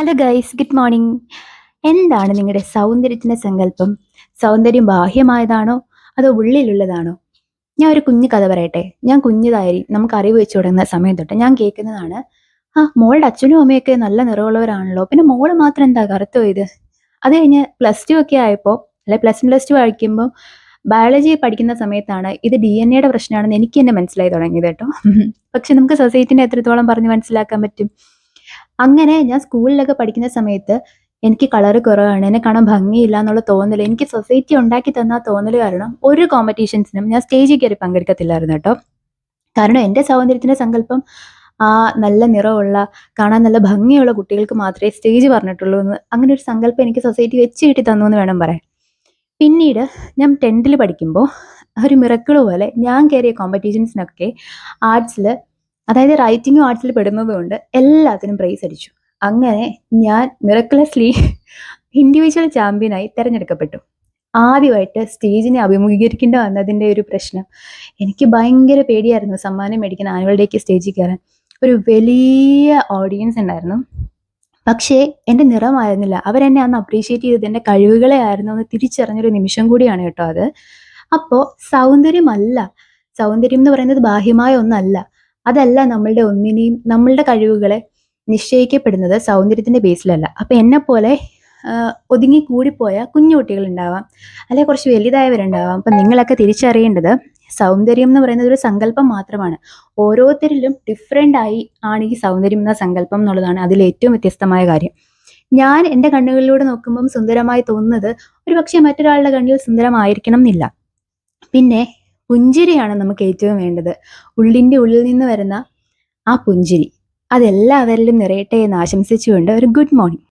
Hello guys good morning എന്താണ് നിങ്ങളുടെ സൗന്ദര്യത്തിന്റെ സങ്കല്പം? സൗന്ദര്യം ബാഹ്യമായതാണോ? അതോ ഉള്ളിലുള്ളതാണോ? ഞാൻ ഒരു കുഞ്ഞു കഥ പറയട്ടെ. ഞാൻ കുഞ്ഞുതായി നമുക്ക് അറിവ് വെച്ച് തുടങ്ങുന്ന സമയം തൊട്ട് ഞാൻ കേൾക്കുന്നതാണ്. ആ മോളുടെ അച്ഛനും അമ്മയൊക്കെ നല്ല നിറമുള്ളവരാണല്ലോ പിന്നെ മോൾ മാത്രം എന്താ കറുത്തു പോയത് അത് കഴിഞ്ഞ് പ്ലസ് ടു ഒക്കെ ആയപ്പോൾ അല്ലെ പ്ലസ് വൺ പ്ലസ് ടു കഴിക്കുമ്പോൾ ബയോളജി പഠിക്കുന്ന സമയത്താണ് ഇത് ഡി എൻ എയുടെ പ്രശ്നമാണെന്ന് എനിക്ക് തന്നെ മനസ്സിലായി തുടങ്ങിയത് കേട്ടോ. പക്ഷെ നമുക്ക് സൊസൈറ്റിനെ എത്രത്തോളം പറഞ്ഞ് മനസ്സിലാക്കാൻ പറ്റും? അങ്ങനെ ഞാൻ സ്കൂളിലൊക്കെ പഠിക്കുന്ന സമയത്ത് എനിക്ക് കളർ കുറവാണ് എന്നെ കാണാൻ ഭംഗിയില്ല എന്നുള്ള തോന്നൽ എനിക്ക് സൊസൈറ്റി ഉണ്ടാക്കി തന്ന തോന്നൽ കാരണം ഒരു കോമ്പറ്റീഷൻസിനും ഞാൻ സ്റ്റേജിൽ കയറി പങ്കെടുക്കത്തില്ലായിരുന്നു കേട്ടോ. കാരണം എന്റെ സൗന്ദര്യത്തിന്റെ സങ്കല്പം ആ നല്ല നിറമുള്ള കാണാൻ നല്ല ഭംഗിയുള്ള കുട്ടികൾക്ക് മാത്രമേ സ്റ്റേജ് പറഞ്ഞിട്ടുള്ളൂ എന്ന് അങ്ങനെ ഒരു സങ്കല്പം എനിക്ക് സൊസൈറ്റി വെച്ച് കിട്ടി തന്നു എന്ന് വേണം പറയാൻ. പിന്നീട് ഞാൻ ടെൻത്തിൽ പഠിക്കുമ്പോൾ ഒരു മിറക്കിൾ പോലെ ഞാൻ കയറിയ കോമ്പറ്റീഷൻസിനൊക്കെ ആർട്സിൽ അതായത് റൈറ്റിങ്ങും ആർട്സിൽ പെടുന്നതുകൊണ്ട് എല്ലാത്തിനും പ്രൈസ് അടിച്ചു. അങ്ങനെ ഞാൻ മിറക്ലസ്ലി ഇൻഡിവിജ്വൽ ചാമ്പ്യനായി തിരഞ്ഞെടുക്കപ്പെട്ടു. ആദ്യമായിട്ട് സ്റ്റേജിനെ അഭിമുഖീകരിക്കേണ്ട വന്നതിന്റെ ഒരു പ്രശ്നം. എനിക്ക് ഭയങ്കര പേടിയായിരുന്നു സമ്മാനം മേടിക്കുന്ന ആനുവൽ ഡേക്ക് സ്റ്റേജിൽ കയറാൻ. ഒരു വലിയ ഓഡിയൻസ് ഉണ്ടായിരുന്നു. പക്ഷേ എന്റെ നിറമായിരുന്നില്ല. അവരെന്നെ അന്ന് അപ്രീഷിയേറ്റ് ചെയ്തത് എന്റെ കഴിവുകളെ ആയിരുന്നു എന്ന് തിരിച്ചറിഞ്ഞൊരു നിമിഷം കൂടിയാണ് കേട്ടോ അത്. അപ്പോൾ സൗന്ദര്യമല്ല. സൗന്ദര്യം എന്ന് പറയുന്നത് ബാഹ്യമായ ഒന്നല്ല. അതല്ല നമ്മളുടെ ഒന്നിനെയും നമ്മളുടെ കഴിവുകളെ നിശ്ചയിക്കപ്പെടുന്നത് സൗന്ദര്യത്തിന്റെ ബേസിലല്ല അപ്പൊ എന്നെ പോലെ ഒതുങ്ങി കൂടിപ്പോയ കുഞ്ഞു കുട്ടികൾ ഉണ്ടാവാം അല്ലെ കുറച്ച് വലുതായവരുണ്ടാവാം അപ്പൊ നിങ്ങളൊക്കെ തിരിച്ചറിയേണ്ടത് സൗന്ദര്യം എന്ന് പറയുന്നത് ഒരു സങ്കല്പം മാത്രമാണ്. ഓരോരുത്തരിലും ഡിഫറെന്റ് ആയി ആണ് ഈ സൗന്ദര്യം എന്ന സങ്കല്പം എന്നുള്ളതാണ് അതിൽ ഏറ്റവും വ്യത്യസ്തമായ കാര്യം. ഞാൻ എന്റെ കണ്ണുകളിലൂടെ നോക്കുമ്പം സുന്ദരമായി തോന്നുന്നത് ഒരു പക്ഷേ മറ്റൊരാളുടെ കണ്ണിൽ സുന്ദരമായിരിക്കണം എന്നില്ല. പിന്നെ പുഞ്ചിരിയാണ് നമുക്ക് ഏറ്റവും വേണ്ടത്. ഉള്ളിന്റെ ഉള്ളിൽ നിന്ന് വരുന്ന ആ പുഞ്ചിരി. അതെല്ലാവരിലും നിറയട്ടെ എന്ന് ആശംസിച്ചുകൊണ്ട് ഒരു ഗുഡ് മോർണിംഗ്